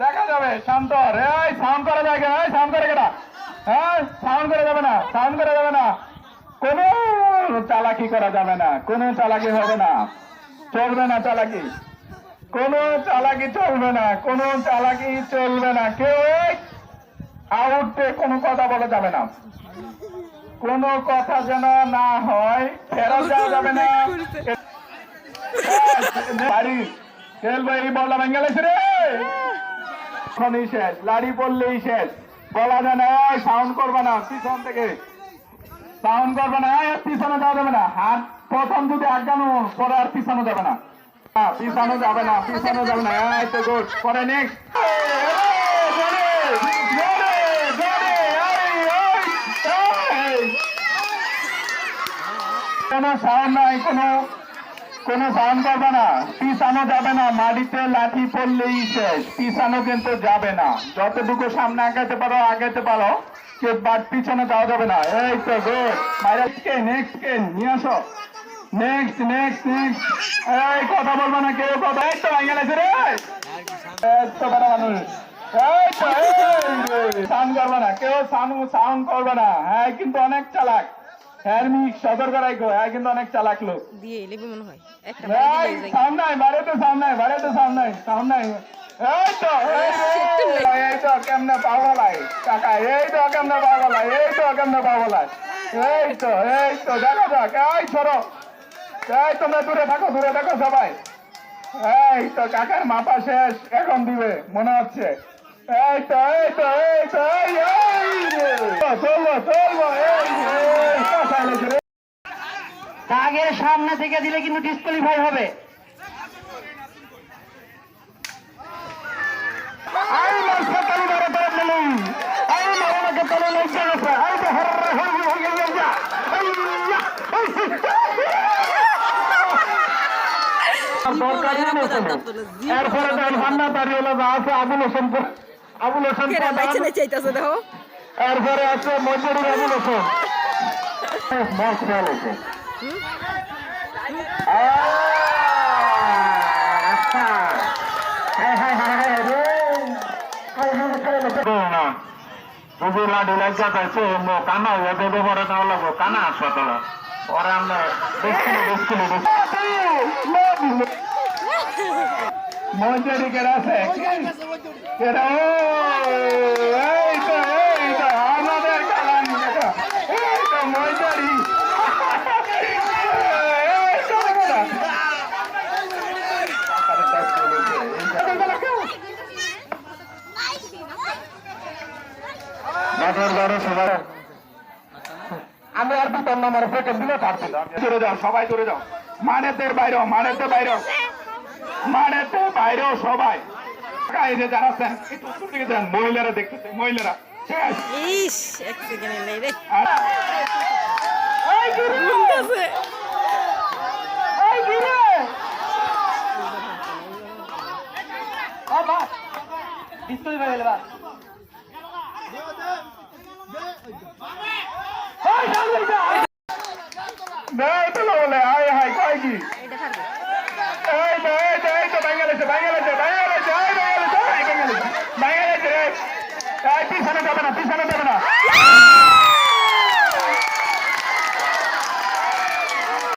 দেখা যাবে শান্ত। এই সাউন্ড করা যায় এই সাউন্ড করে কেনা হ্যাঁ সাউন্ড করা যাবে না সাউন্ড করা যাবে না কোনো চালাকি করা যাবে না কোনো চালাকি হবে না চলবে না চালাকি কোনো চালাকি চলবে না কোনো চালাকি চলবে না কেউ আউটে কোনো কথা বলা যাবে না কোনো কথা যেন না হয় ফেরত যাওয়া যাবে না বাড়ি খেলব এই বললা ভেঙে রে এখনই শেষ। লাড়ি পড়লেই শেষ। বলা যায় না সাউন্ড করবে না, পিছন থেকে। সাউন্ড করবে না পিছনে যাওয়া যাবে না। হাত প্রথম যদি আগানো পরে আর পিছানো যাবে না। পিছানো যাবে না, পিছানো যাবে না। তো গুড পরে নেক্সট কোনো সাউন্ড নাই, কোনো কোনো সাউন্ড করবে না, পিছানো যাবে না, মাটিতে লাঠি পড়লেই শেষ, পিছানো কিন্তু যাবে না। যতটুকু সামনে আগাতে পারো আগাতে পারো কে বাট পিছনে যাওয়া যাবে না। এই তো গুড বাইরে কে নেক্সট কে, নিয়ে আসো। নেক্সট নেক্সট নেক্সট এই, কথা বলব না কেউ, কথা এই তো ভেঙে গেছে রে। এই তো বেড়া মানুষ। সাউন্ড করবে না, কেউ সাউন্ড সাউন্ড করবে না। হ্যাঁ কিন্তু অনেক চালাক। হ্যাঁ সতর্ক রাখো হ্যাঁ কিন্তু অনেক চালাক লোক দিয়ে এলে মনে হয় একটা বাইরে তো বাইরে তো সাউন্ড নাই এই তো এই তো, কেমনে পাগলাই কাকা এই তো কেমনে পাগলাই এই তো কেমনে পাগলাই এই তো এই তো দেখা যাক এই এই তোমরা দূরে থাকো দূরে থাকো সবাই এই তো কাকার মাপা শেষ এখন দিবে মনে হচ্ছে এই তো এই তো এই তো এই এই রে। চলবো চলবো এই এই কাঁচায় লেগেছে রে। দাগের সামনে থেকে দিলে কিন্তু ডিসকোয়ালিফাই হবে। এরপরে আবুল হোসেন আবুল হোসেন কেরা প্রধান। বাইচে না চাইতাছে দেখো। এরপরে আছে মজুরি আবুল হোসেন। যদি লাডি লাগা পাইছে মো কানা হয়ে দেবে পরে তাও লাগবো কানা পরে আমরা দেখছিলি দেখছিলি মজুরি কেরা আছে কেরা ও এই তো এই তো আমাদের কালান কাকা এই তো মজুরি এই তো কাকা মাঠের ঘরে সবাই আমি আর নম্বর দিলে ছাড়ছিল যাও সবাই দূরে যাও। মানেতের বাইরেও মানেতে বাইরেও। মানেতে বাইরেও সবাই। যারা আছেন একটু উত্তর দিকে যান মহিলারা দেখতেছে মহিলারা। ইস এক সেকেন্ড নেই রে। আর- গিরে! ঘুমতাছে গিরে! ও বাস ডিসকোয়ালিফাই হলে বাস পিছনে যাবে না, পিছনে যাবে না,